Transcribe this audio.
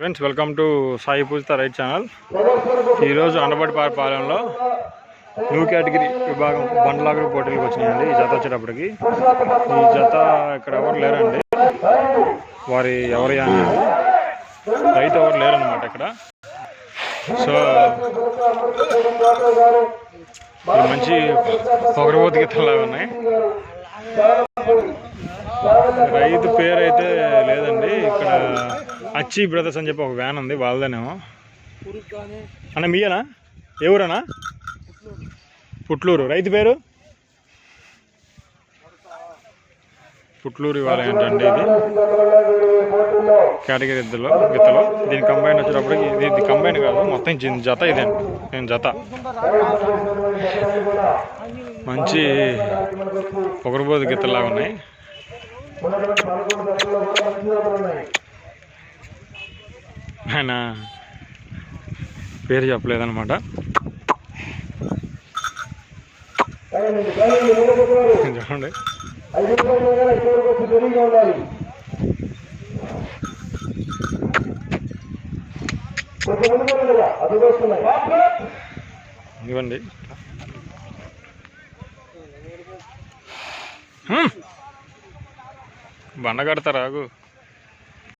Friends welcome to Sai Pujitha right channel ఈరోజు అండబడిపారి పాలెంలో new category విభాగం బండ్లాగరు పోటీలకు వచ్చినాయండి ఈ జత వచ్చేటప్పటికి. ఈ జత ఇక్కడ ఎవరు లేరండి. వారి ఎవరి అని రైతు ఎవరు లేరనమాట ఇక్కడ. సో మంచి పొగరబోతు గీతలాగా ఉన్నాయి. రైతు పేరు అయితే లేదండి. ఇక్కడ అచ్చి బ్రదర్స్ అని చెప్పి ఒక వ్యాన్ ఉంది వాళ్ళదేనేమో. అన్న మీయేనా? ఏ ఊరనా పుట్లూరు. రైతు పేరు? పుట్లూరు ఇవాళ ఏంటండి ఇది? కేటగిరీ ఇద్దరు గిత్తలు దీని కంబైన్ వచ్చేటప్పటికి ఇది ఇది కంబైన్ కాదు మొత్తం దీని జత ఇదండి నేను జత? మంచి పొగరబోదు గిత్తలాగా ఉన్నాయి. ఆయన పేరు చెప్పలేదన్నమాట. చూడండి ఇవ్వండి. బండ కడతారా ఆగు.